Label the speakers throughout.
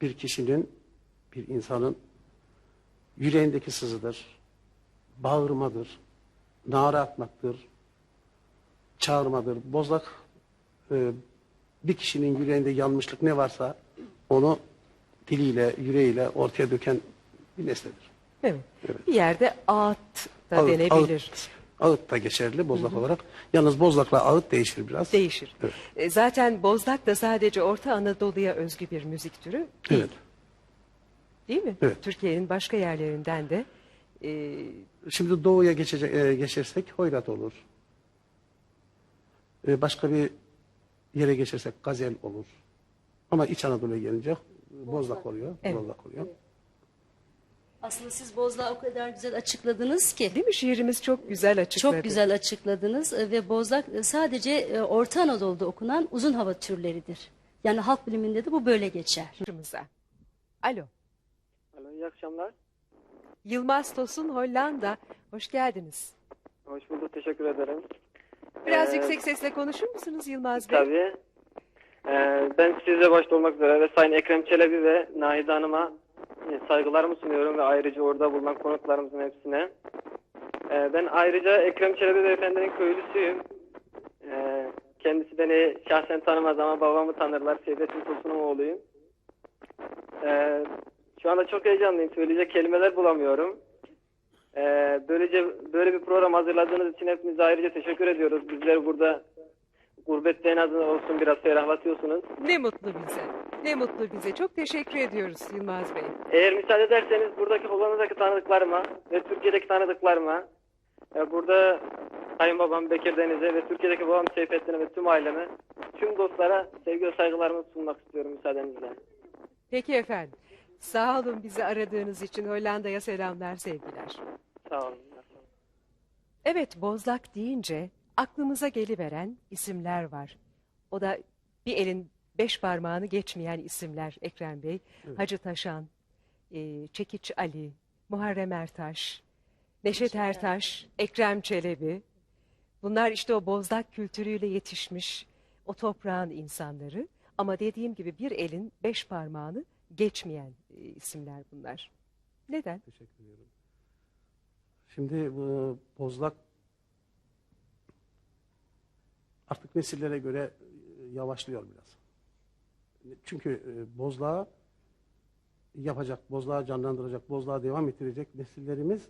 Speaker 1: bir kişinin, bir insanın yüreğindeki sızıdır, bağırmadır, nara atmaktır, çağırmadır. Bozlak e, bir kişinin yüreğinde yanmışlık ne varsa onu diliyle, yüreğiyle ortaya döken bir nesnedir.
Speaker 2: Evet. Bir yerde ağıt da
Speaker 1: Ağıt-
Speaker 2: denebilir.
Speaker 1: Ağıt, ağıt da geçerli bozlak olarak. Yalnız bozlakla ağıt değişir biraz.
Speaker 2: Değişir.
Speaker 1: Evet.
Speaker 2: E, Zaten bozlak da sadece Orta Anadolu'ya özgü bir müzik türü değil,
Speaker 1: Evet.
Speaker 2: değil mi?
Speaker 1: Evet.
Speaker 2: Türkiye'nin başka yerlerinden de e,
Speaker 1: Şimdi doğuya geçecek, e, geçersek hoyrat olur. E, başka bir yere geçersek gazel olur. Ama İç Anadolu'ya gelince bozlak oluyor.
Speaker 2: Evet.
Speaker 1: Bozlak oluyor.
Speaker 3: Aslında siz Bozlak'ı o kadar güzel açıkladınız ki.
Speaker 2: değil mi? Şiirimiz çok güzel açıkladı.
Speaker 3: Çok güzel açıkladınız e, ve Bozlak e, sadece e, Orta Anadolu'da okunan uzun hava türleridir. Yani halk biliminde de bu böyle geçer.
Speaker 2: Alo.
Speaker 4: Alo, iyi akşamlar.
Speaker 2: Yılmaz Tosun Hollanda. Hoş geldiniz.
Speaker 4: Hoş bulduk, teşekkür ederim.
Speaker 2: Biraz
Speaker 4: Ee,
Speaker 2: yüksek sesle konuşur musunuz Yılmaz Bey?
Speaker 4: Tabii. Ee, ben size başta olmak üzere ve Sayın Ekrem Çelebi ve Nahide Hanım'a saygılarımı sunuyorum ve ayrıca orada bulunan konuklarımızın hepsine. Ee, ben ayrıca Ekrem Çelebi beyefendinin köylüsüyüm. Ee, kendisi beni şahsen tanımaz ama babamı tanırlar. Seyfettin Tosun'un oğluyum. Ee, şu anda çok heyecanlıyım. Söyleyecek kelimeler bulamıyorum. Ee, böylece böyle bir program hazırladığınız için hepinize ayrıca teşekkür ediyoruz. Bizleri burada gurbette en azından olsun biraz ferahlatıyorsunuz.
Speaker 2: Ne mutlu bize. Ne mutlu bize. Çok teşekkür ediyoruz Yılmaz Bey.
Speaker 4: Eğer müsaade ederseniz buradaki Hollanda'daki tanıdıklarıma ve Türkiye'deki tanıdıklarıma e, burada kayınbabam Bekir Deniz'e ve Türkiye'deki babam Seyfettin'e ve tüm aileme, tüm dostlara sevgi ve saygılarımı sunmak istiyorum müsaadenizle.
Speaker 2: Peki efendim. Sağ olun bizi aradığınız için Hollanda'ya selamlar, sevgiler.
Speaker 4: Sağ olun.
Speaker 2: Evet, Bozlak deyince aklımıza geliveren isimler var. O da bir elin beş parmağını geçmeyen isimler Ekrem Bey. Hacı Taşan, e, Çekiç Ali, Muharrem Ertaş, Neşet Ertaş, Ekrem Çelebi. Bunlar işte o Bozlak kültürüyle yetişmiş o toprağın insanları. Ama dediğim gibi bir elin beş parmağını geçmeyen e, isimler bunlar. Neden?
Speaker 1: Teşekkür ediyorum. Şimdi bu bozlak artık nesillere göre e, yavaşlıyor biraz. Çünkü e, bozlağı yapacak, bozlağı canlandıracak, bozlağı devam ettirecek nesillerimiz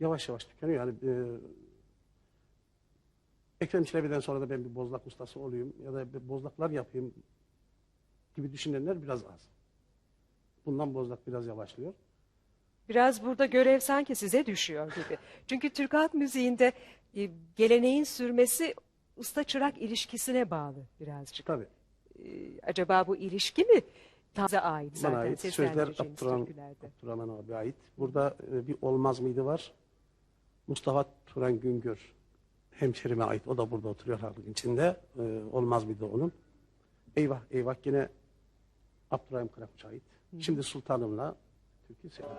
Speaker 1: yavaş yavaş tükeniyor. Yani e, Ekrem Çelebi'den sonra da ben bir bozlak ustası olayım ya da bozlaklar yapayım gibi düşünenler biraz az. Bundan bozlak biraz yavaşlıyor.
Speaker 2: Biraz burada görev sanki size düşüyor gibi. Çünkü Türk halk müziğinde e, geleneğin sürmesi usta çırak ilişkisine bağlı birazcık.
Speaker 1: Tabii.
Speaker 2: E, acaba bu ilişki mi taze ait
Speaker 1: Bana
Speaker 2: zaten
Speaker 1: ait sözler
Speaker 2: seslendireceğimiz
Speaker 1: Abdurrahman,
Speaker 2: türkülerde?
Speaker 1: Abdurrahman abi ait. Burada e, bir olmaz mıydı var. Mustafa Turan Güngör hemşerime ait. O da burada oturuyor halkın içinde. E, olmaz mıydı onun. Eyvah eyvah yine Abdurrahim Karakuç'a ait. Şimdi Sultanım'la Türkiye Selam.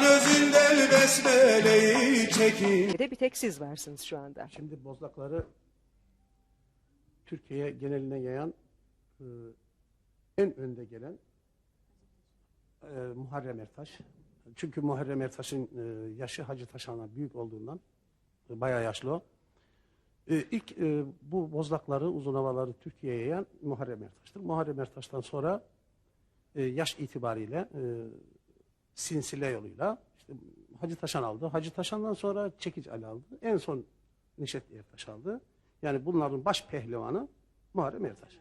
Speaker 5: Can özünden besmeleyi çekin
Speaker 2: Bir de bir tek siz varsınız şu anda.
Speaker 1: Şimdi bozlakları Türkiye geneline yayan e, en önde gelen e, Muharrem Ertaş. Çünkü Muharrem Ertaş'ın e, yaşı Hacı Taşan'a büyük olduğundan e, bayağı yaşlı o. E, ilk e, bu bozlakları, uzun havaları Türkiye'ye yayan Muharrem Ertaş'tır. Muharrem Ertaş'tan sonra e, yaş itibariyle e, sinsile yoluyla işte Hacı Taşan aldı. Hacı Taşan'dan sonra Çekiç Ali aldı. En son Neşet Ertaş aldı. Yani bunların baş pehlivanı Muharrem Ertaş.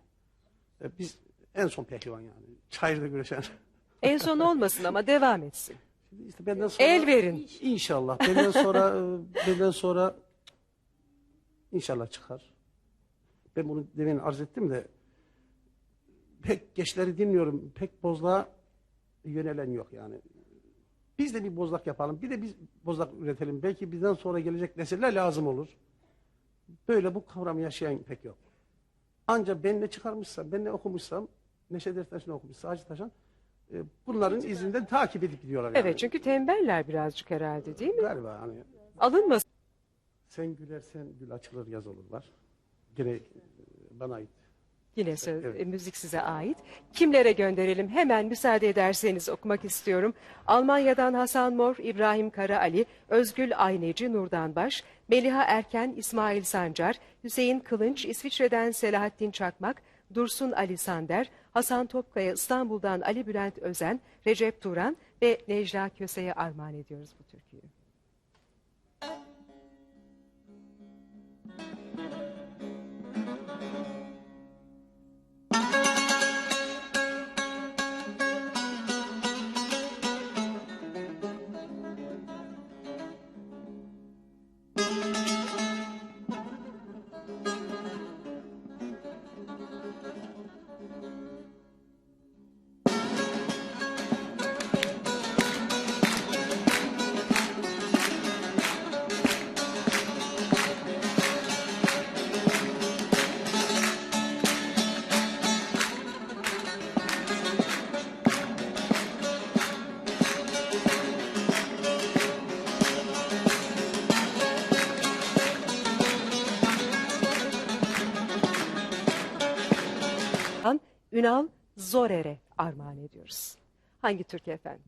Speaker 1: E, biz en son pehlivan yani. Çayırda güreşen.
Speaker 2: En son olmasın ama devam etsin.
Speaker 1: Şimdi işte benden sonra
Speaker 2: El verin.
Speaker 1: İnşallah. Benden sonra e, benden sonra inşallah çıkar. Ben bunu demin arz ettim de pek gençleri dinliyorum. Pek bozluğa yönelen yok yani. Biz de bir bozlak yapalım. Bir de biz bozlak üretelim. Belki bizden sonra gelecek nesiller lazım olur. Böyle bu kavramı yaşayan pek yok. Ancak ben ne çıkarmışsam, ben ne okumuşsam, Neşet Ertaş ne okumuşsa, Hacı Taşan e, bunların izinden takip edip gidiyorlar. Yani.
Speaker 2: Evet çünkü tembeller birazcık herhalde değil mi?
Speaker 1: Galiba hani
Speaker 2: Alınmasın.
Speaker 1: sen gülersen gül açılır yaz olur var. Gene e, bana ait.
Speaker 2: Yine söz,
Speaker 1: Evet.
Speaker 2: e, müzik size ait. Kimlere gönderelim? Hemen müsaade ederseniz okumak istiyorum. Almanya'dan Hasan Mor, İbrahim Karaali, Özgül Ayneci, Nurdan Baş, Meliha Erken, İsmail Sancar, Hüseyin Kılınç, İsviçre'den Selahattin Çakmak, Dursun Ali Sander, Hasan Topkaya, İstanbul'dan Ali Bülent Özen, Recep Turan ve Necla Köse'ye armağan ediyoruz bu türküyü. Ünal Zorer'e armağan ediyoruz. Hangi türkü efendim?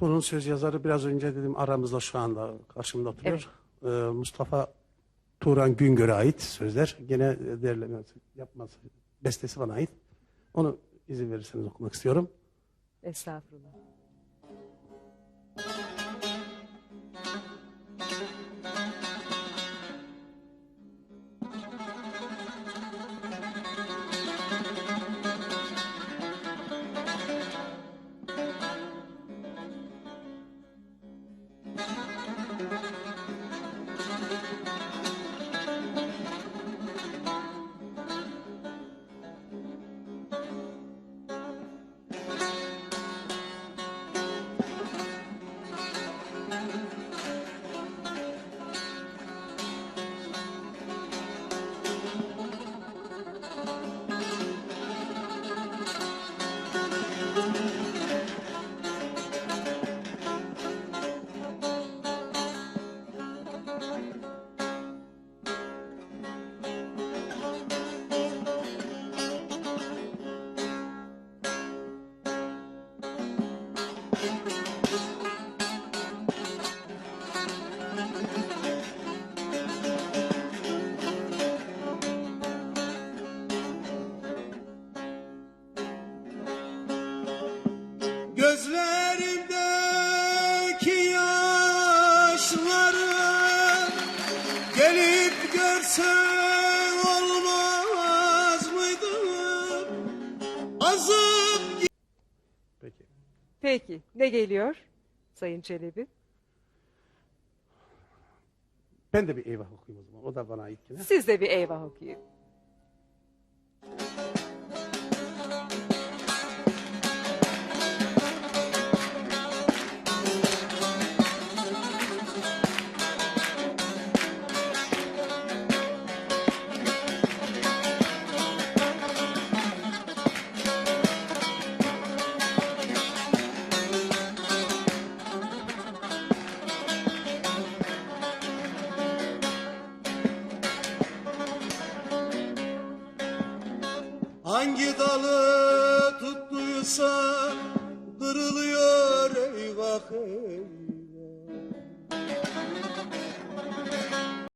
Speaker 1: Bunun söz yazarı biraz önce dedim aramızda şu anda karşımda oturuyor. Ee, Mustafa Turan Güngör'e ait sözler. Gene derlemesi, yapması, bestesi bana ait. Onu izin verirseniz okumak istiyorum.
Speaker 2: Estağfurullah.
Speaker 5: Gözlerimdeki yaşları gelip görsen olmaz mıydı? Azıp
Speaker 1: Peki.
Speaker 2: Peki ne geliyor Sayın Çelebi?
Speaker 1: Ben de bir eyvah okuyayım o zaman. O da bana ait yine.
Speaker 2: Siz de bir eyvah okuyun.
Speaker 5: Hangi dalı tuttuysa